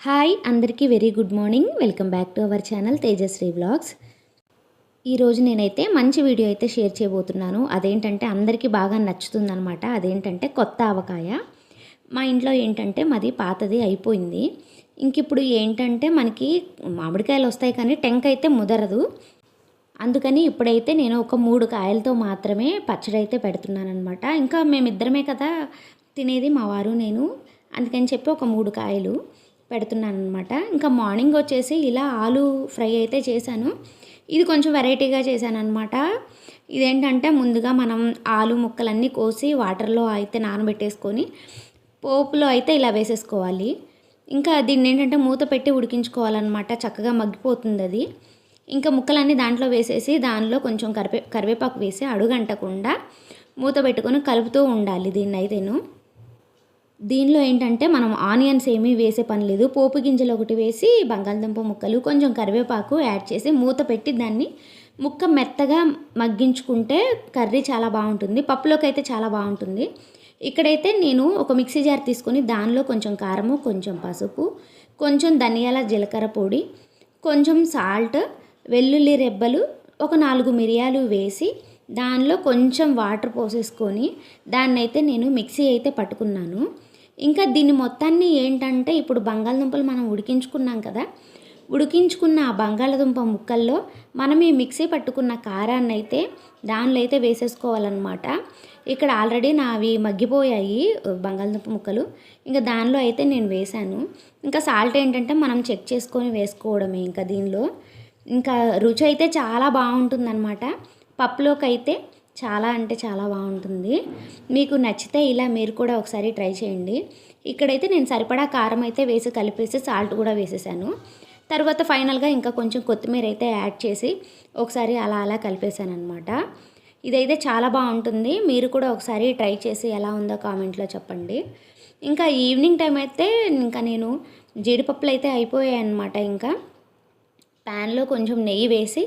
Hi అందరికీ very good morning. Welcome back to our channel Tejashree blogs ఈరోజు నేనైతే మంచి వీడియో అయితే షేర్ చేయబోతున్నాను. అదేంటంటే అందరికీ బాగా నచ్చుతుందనమాట అదేంటంటే కొత్త ఆవకాయ. మా ఇంట్లో ఏంటంటే మాది పాతది అయిపోయింది. ఇంక ఇప్పుడు ఏంటంటే మనకి మామిడికాయలు వస్తాయి కానీ టెంక్ అయితే ముదరదు. అందుకని ఇప్పుడైతే నేను ఒక మూడు కాయలతో మాత్రమే పచ్చడి అయితే పెడుతున్నాను అనమాట ఇంకా మేమిద్దరమే కదా తినేది మా వారు నేను. అందుకని చెప్పి ఒక మూడు కాయలు. పెడుతున్నాను అనమాట ఇంకా మార్నింగ్ వచ్చేసి ఇలా ఆలు ఫ్రై అయితే చేశాను. ఇది కొంచెం వెరైటీగా చేశాను అనమాట ఇదేంటంటే ముందుగా మనం ఆలు ముక్కలన్నీ కోసి వాటర్లో అయితే నానబెట్టేసుకొని పోపులో అయితే ఇలా వేసేసుకోవాలి. ఇంకా దీన్ని ఏంటంటే మూత పెట్టి ఉడికించుకోవాలన్నమాట. చక్కగా మగ్గిపోతుంది అది. ఇంకా ముక్కలన్నీ దాంట్లో వేసేసి దానిలో కొంచెం కరివే కరివేపాకు వేసి అడుగంటకుండా మూత పెట్టుకొని కలుపుతూ ఉండాలి దీన్ని అయితేను దీనిలో ఏంటంటే మనం ఆనియన్స్ ఏమీ వేసే పని లేదు. పోపు గింజలు ఒకటి వేసి బంగాళదుంప ముక్కలు కొంచెం కరివేపాకు యాడ్ చేసి మూత పెట్టి దాన్ని ముక్క మెత్తగా మగ్గించుకుంటే కర్రీ చాలా బాగుంటుంది. పప్పులోకి అయితే చాలా బాగుంటుంది. ఇక్కడైతే నేను ఒక మిక్సీ జార్ తీసుకొని దానిలో కొంచెం కారము కొంచెం పసుపు కొంచెం ధనియాల జీలకర్ర పొడి కొంచెం సాల్ట్ వెల్లుల్లి రెబ్బలు ఒక నాలుగు మిరియాలు వేసి దానిలో కొంచెం వాటర్ పోసేసుకొని దాన్ని అయితే నేను మిక్సీ అయితే పట్టుకున్నాను. ఇంకా దీన్ని మొత్తాన్ని ఏంటంటే ఇప్పుడు బంగాళదుంపలు మనం ఉడికించుకున్నాం కదా ఉడికించుకున్న ఆ బంగాళదుంప ముక్కల్లో మనం ఈ మిక్సీ పట్టుకున్న కారాన్ని అయితే దానిలో అయితే వేసేసుకోవాలన్నమాట. ఇక్కడ ఆల్రెడీ నావి మగ్గిపోయాయి బంగాళదుంప ముక్కలు. ఇంకా దానిలో అయితే నేను వేశాను. ఇంకా సాల్ట్ ఏంటంటే మనం చెక్ చేసుకొని వేసుకోవడమే ఇంకా దీనిలో. ఇంకా రుచి అయితే చాలా బాగుంటుందన్నమాట. పప్పులోకి అయితే చాలా అంటే చాలా బాగుంటుంది. మీకు నచ్చితే ఇలా మీరు కూడా ఒకసారి ట్రై చేయండి. ఇక్కడైతే నేను సరిపడా కారం అయితే వేసి కలిపేసి సాల్ట్ కూడా వేసేసాను. తర్వాత ఫైనల్గా ఇంకా కొంచెం కొత్తిమీర అయితే యాడ్ చేసి ఒకసారి అలా అలా కలిపేసాను అనమాట ఇదైతే చాలా బాగుంటుంది. మీరు కూడా ఒకసారి ట్రై చేసి ఎలా ఉందో కామెంట్లో చెప్పండి. ఇంకా ఈవినింగ్ టైం అయితే ఇంకా నేను జీడిపప్పులు అయితే అయిపోయాయి అనమాట ఇంకా. ప్యాన్లో కొంచెం నెయ్యి వేసి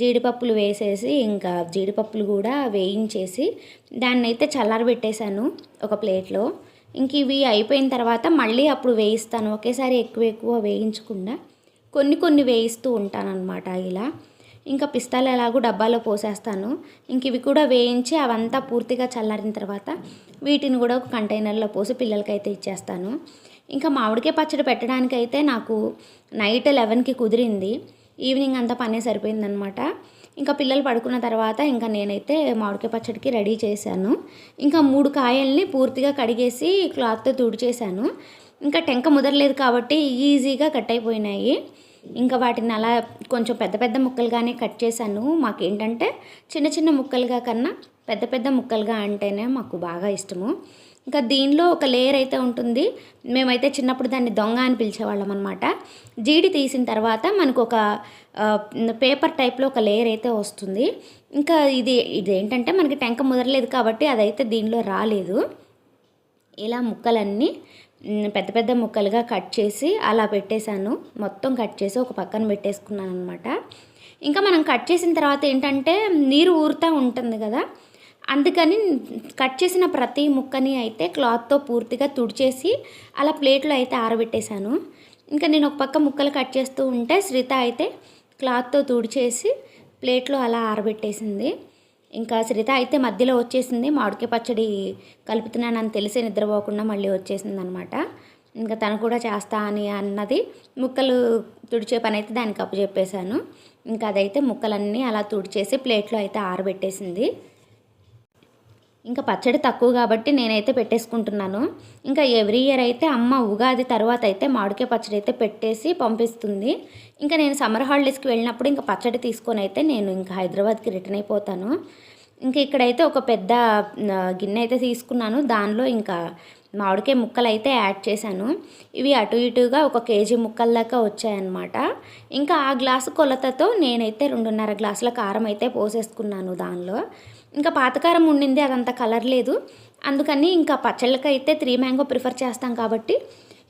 జీడిపప్పులు వేసేసి ఇంకా జీడిపప్పులు కూడా వేయించేసి దాన్ని అయితే చల్లారబెట్టేశాను ఒక ప్లేట్లో. ఇంక ఇవి అయిపోయిన తర్వాత మళ్ళీ అప్పుడు వేయిస్తాను. ఒకేసారి ఎక్కువ ఎక్కువ వేయించకుండా కొన్ని కొన్ని వేయిస్తూ ఉంటానన్నమాట ఇలా. ఇంకా పిస్తాలు ఎలాగో డబ్బాలో పోసేస్తాను. ఇంక ఇవి కూడా వేయించి అవంతా పూర్తిగా చల్లారిన తర్వాత వీటిని కూడా ఒక కంటైనర్లో పోసి పిల్లలకైతే ఇచ్చేస్తాను. ఇంకా మామిడికాయ పచ్చడి పెట్టడానికి అయితే నాకు నైట్ లెవెన్కి కుదిరింది. ఈవినింగ్ అంతా పనే సరిపోయిందనమాట. ఇంకా పిల్లలు పడుకున్న తర్వాత ఇంకా నేనైతే మామిడికాయ పచ్చడికి రెడీ చేశాను. ఇంకా మూడు కాయల్ని పూర్తిగా కడిగేసి క్లాత్తో తుడిచేశాను. ఇంకా టెంక ముదరలేదు కాబట్టి ఈజీగా కట్ అయిపోయినాయి. ఇంకా వాటిని అలా కొంచెం పెద్ద పెద్ద ముక్కలుగానే కట్ చేశాను. మాకేంటంటే చిన్న చిన్న ముక్కలుగా కన్నా పెద్ద పెద్ద ముక్కలుగా అంటేనే మాకు బాగా ఇష్టము. ఇంకా దీనిలో ఒక లేయర్ అయితే ఉంటుంది. మేమైతే చిన్నప్పుడు దాన్ని దొంగ అని పిలిచేవాళ్ళం అనమాట జీడి తీసిన తర్వాత మనకు ఒక పేపర్ టైప్లో ఒక లేయర్ అయితే వస్తుంది. ఇంకా ఇది ఇది ఏంటంటే మనకి టెంక ముదరలేదు కాబట్టి అదైతే దీనిలో రాలేదు. ఇలా ముక్కలన్నీ పెద్ద పెద్ద ముక్కలుగా కట్ చేసి అలా పెట్టేశాను. మొత్తం కట్ చేసి ఒక పక్కన పెట్టేసుకున్నాను అనమాట ఇంకా మనం కట్ చేసిన తర్వాత ఏంటంటే నీరు ఊరుతూ ఉంటుంది కదా? అందుకని కట్ చేసిన ప్రతి ముక్కని అయితే క్లాత్తో పూర్తిగా తుడిచేసి అలా ప్లేట్లో అయితే ఆరబెట్టేశాను. ఇంకా నేను ఒక పక్క ముక్కలు కట్ చేస్తూ ఉంటే శ్రీత అయితే క్లాత్తో తుడిచేసి ప్లేట్లో అలా ఆరబెట్టేసింది. ఇంకా శ్రీత అయితే మధ్యలో వచ్చేసింది మామిడికాయ పచ్చడి కలుపుతున్నానని తెలిసి నిద్రపోకుండా మళ్ళీ వచ్చేసింది అనమాట ఇంకా తను కూడా చేస్తా అని అన్నది ముక్కలు తుడిచే పని అయితే దానికి అప్పు చెప్పేశాను ఇంకా అదైతే ముక్కలన్నీ అలా తుడిచేసి ప్లేట్లో అయితే ఆరబెట్టేసింది. ఇంకా పచ్చడి తక్కువ కాబట్టి నేనైతే పెట్టేసుకుంటున్నాను. ఇంకా ఎవ్రీ ఇయర్ అయితే అమ్మ ఉగాది తర్వాత అయితే మామిడికాయ పచ్చడి అయితే పెట్టేసి పంపిస్తుంది. ఇంకా నేను సమ్మర్ హాలిడేస్కి వెళ్ళినప్పుడు ఇంకా పచ్చడి తీసుకొని అయితే నేను ఇంకా హైదరాబాద్కి రిటర్న్ అయిపోతాను. ఇంకా ఇక్కడైతే ఒక పెద్ద గిన్నె అయితే తీసుకున్నాను. దానిలో ఇంకా మామిడికాయ ముక్కలు అయితే యాడ్ చేశాను. ఇవి అటు ఇటుగా ఒక కేజీ ముక్కల దాకా వచ్చాయన్నమాట. ఇంకా ఆ గ్లాసు కొలతతో నేనైతే రెండున్నర గ్లాసుల కారం అయితే పోసేసుకున్నాను దానిలో. ఇంకా పాతకారం ఉండింది అదంత కలర్ లేదు. అందుకని ఇంకా పచ్చళ్ళకి అయితే త్రీ మ్యాంగో ప్రిఫర్ చేస్తాం కాబట్టి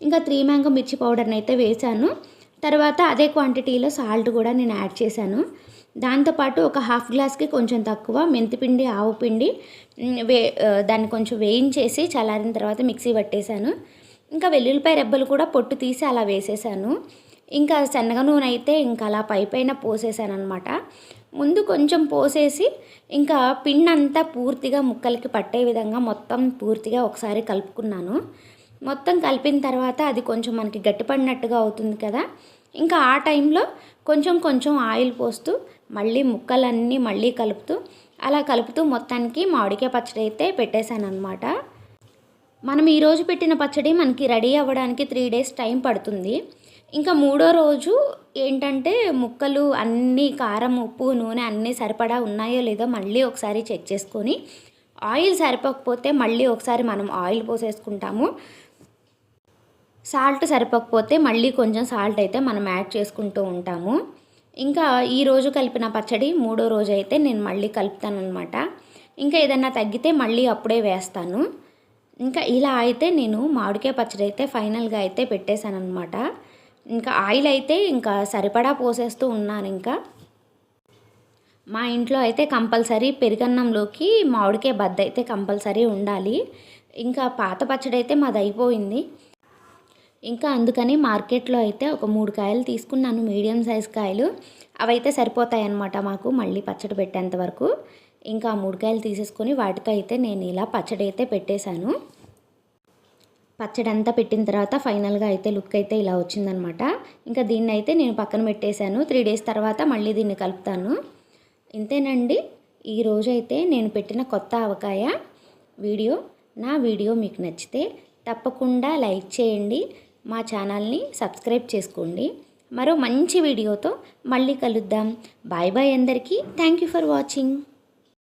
ఇంకా త్రీ మ్యాంగో మిర్చి పౌడర్ని అయితే వేశాను. తర్వాత అదే క్వాంటిటీలో సాల్ట్ కూడా నేను యాడ్ చేశాను. దాంతోపాటు ఒక హాఫ్ గ్లాస్కి కొంచెం తక్కువ మెంతిపిండి ఆవు పిండి వే దాన్ని కొంచెం వేయించేసి చల్లారిన తర్వాత మిక్సీ పట్టేశాను. ఇంకా వెల్లుల్లిపాయ రెబ్బలు కూడా పొట్టు తీసి అలా వేసేసాను ఇంకా శనగ నూనె అయితే ఇంకా అలా పైపైన పోసేసాను అనమాట ముందు కొంచెం పోసేసి ఇంకా పిండి అంతా పూర్తిగా ముక్కలకి పట్టే విధంగా మొత్తం పూర్తిగా ఒకసారి కలుపుకున్నాను. మొత్తం కలిపిన తర్వాత అది కొంచెం మనకి గట్టిపడినట్టుగా అవుతుంది కదా. ఇంకా ఆ టైంలో కొంచెం కొంచెం ఆయిల్ పోస్తూ మళ్ళీ ముక్కలన్నీ మళ్ళీ కలుపుతూ అలా కలుపుతూ మొత్తానికి మామిడికాయ పచ్చడి అయితే పెట్టేశాను అనమాట మనం ఈరోజు పెట్టిన పచ్చడి మనకి రెడీ అవ్వడానికి త్రీ డేస్ టైం పడుతుంది. ఇంకా మూడో రోజు ఏంటంటే ముక్కలు అన్నీ కారం ఉప్పు నూనె అన్నీ సరిపడా ఉన్నాయో లేదో మళ్ళీ ఒకసారి చెక్ చేసుకొని ఆయిల్ సరిపోకపోతే మళ్ళీ ఒకసారి మనం ఆయిల్ పోసేసుకుంటాము. సాల్ట్ సరిపోకపోతే మళ్ళీ కొంచెం సాల్ట్ అయితే మనం యాడ్ చేసుకుంటూ ఉంటాము. ఇంకా ఈరోజు కలిపిన పచ్చడి మూడో రోజు అయితే నేను మళ్ళీ కలుపుతాను అనమాట ఇంకా ఏదన్నా తగ్గితే మళ్ళీ అప్పుడే వేస్తాను. ఇంకా ఇలా అయితే నేను మామిడికాయ పచ్చడి అయితే ఫైనల్గా అయితే పెట్టేశాను అనమాట ఇంకా ఆయిల్ అయితే ఇంకా సరిపడా పోసేస్తూ ఉన్నాను ఇంకా. మా ఇంట్లో అయితే కంపల్సరీ పెరుగన్నంలోకి మామిడికాయ బద్ద అయితే కంపల్సరీ ఉండాలి. ఇంకా పాత పచ్చడి అయితే మాది అయిపోయింది. ఇంకా అందుకని మార్కెట్లో అయితే ఒక మూడు కాయలు తీసుకున్నాను మీడియం సైజ్ కాయలు. అవైతే సరిపోతాయి అన్నమాట మాకు మళ్ళీ పచ్చడి పెట్టేంత వరకు. ఇంకా ఆ మూడు కాయలు తీసేసుకొని వాటితో అయితే నేను ఇలా పచ్చడి అయితే పెట్టేశాను. పచ్చడి అంతా పెట్టిన తర్వాత ఫైనల్గా అయితే లుక్ అయితే ఇలా వచ్చిందనమాట. ఇంకా దీన్ని అయితే నేను పక్కన పెట్టేశాను. త్రీ డేస్ తర్వాత మళ్ళీ దీన్ని కలుపుతాను. ఇంతేనండి. ఈరోజు అయితే నేను పెట్టిన కొత్త ఆవకాయ వీడియో. నా వీడియో మీకు నచ్చితే తప్పకుండా లైక్ చేయండి. మా ఛానల్ని సబ్స్క్రైబ్ చేసుకోండి. మరో మంచి వీడియోతో మళ్ళీ కలుద్దాం. బాయ్ బాయ్ అందరికీ. Thank you for watching.